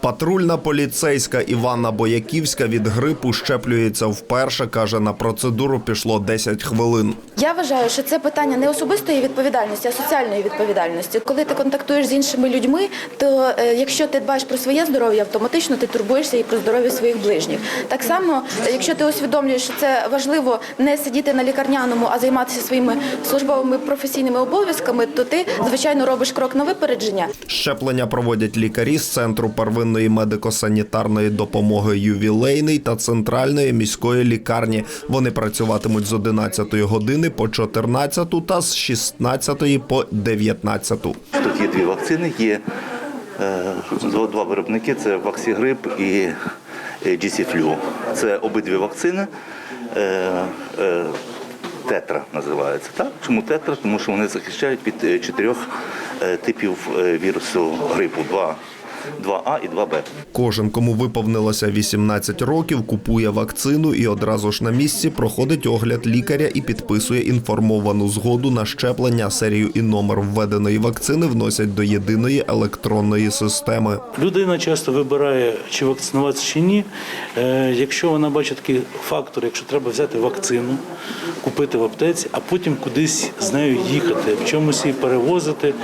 Патрульна поліцейська Іванна Бояківська від грипу щеплюється вперше. каже, на процедуру пішло 10 хвилин. Я вважаю, що це питання не особистої відповідальності, а соціальної відповідальності. Коли ти контактуєш з іншими людьми, то е, якщо ти дбаєш про своє здоров'я, автоматично ти турбуєшся і про здоров'я своїх ближніх. Так само, якщо ти усвідомлюєш, що це важливо не сидіти на лікарняному, а займатися своїми службовими професійними обов'язками, то ти звичайно робиш крок на випередження. Щеплення проводять лікарі з центру первинної медико-санітарної допомоги ювілейний та центральної міської лікарні. Вони працюватимуть з 11 години по 14 та з 16 по 19. Тут є дві вакцини, є е, два два виробники це Ваксігрип і е, GC-Flu. Це обидві вакцини. Е, Тетра називається. Так? Чому тетра? Тому що вони захищають від чотирьох типів вірусу грипу 2, 2А і 2Б. Кожен, кому виповнилося 18 років, купує вакцину і одразу ж на місці проходить огляд лікаря і підписує інформовану згоду на щеплення. Серію і номер введеної вакцини вносять до єдиної електронної системи. Людина часто вибирає, чи вакцинуватися чи ні. Е, Якщо вона бачить такий фактор, якщо треба взяти вакцину, купити в аптеці, а потім кудись з нею їхати, в чомусь її перевозити,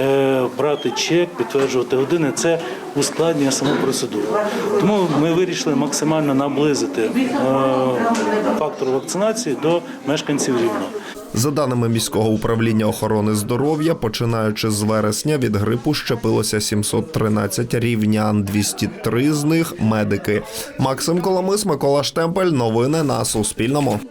е, брати чек, підтверджувати години, це ускладнює саму процедуру. Тому ми вирішили максимально наблизити е, фактор вакцинації до мешканців Рівного. За даними міського управління охорони здоров'я, починаючи з вересня від грипу щепилося 713 рівнян, 203 з них медики. Максим Коломис, Микола Штемпель. Новини на Суспільному.